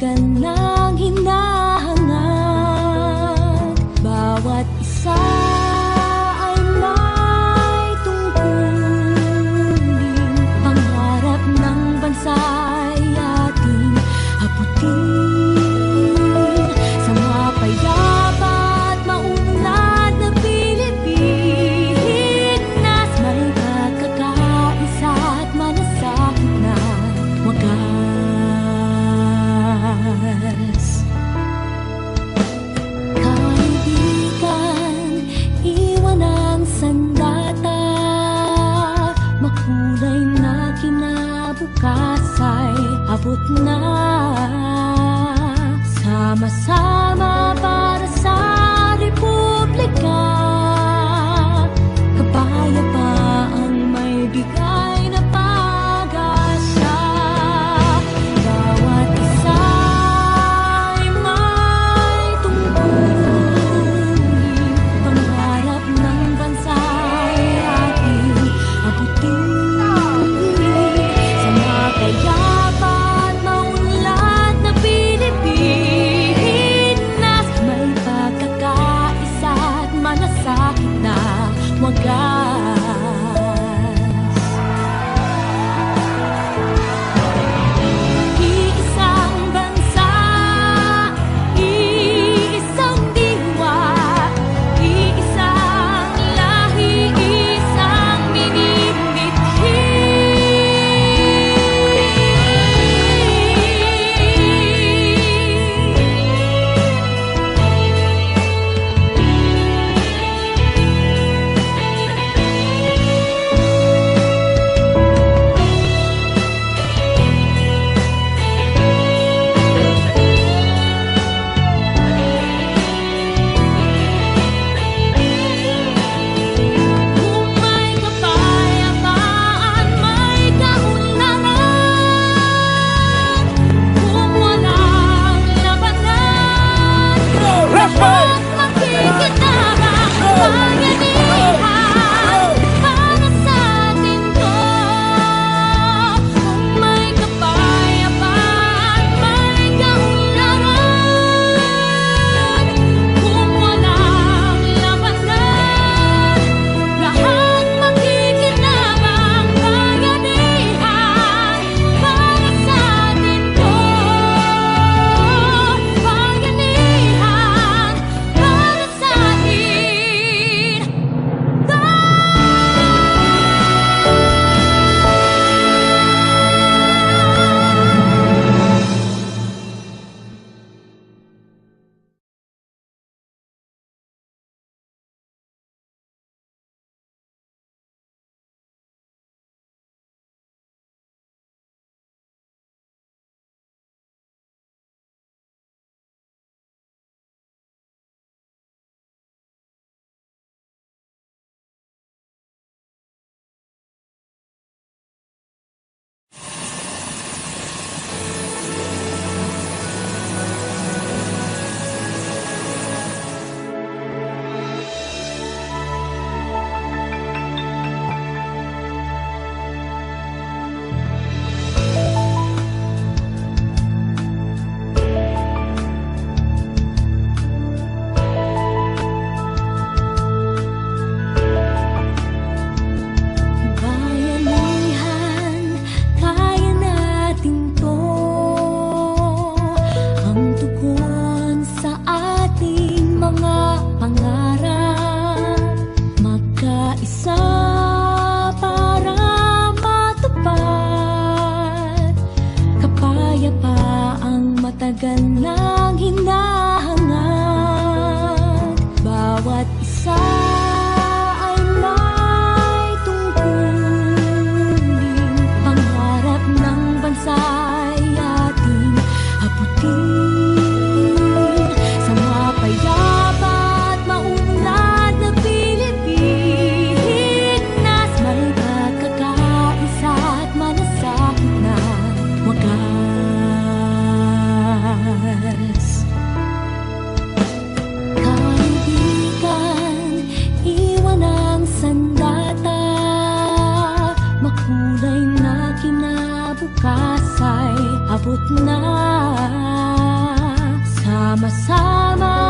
感到 ella. Patungo sa mga pangarap Magkaisa para matupad Kapayapa ang na pasay abot na. Sama-sama.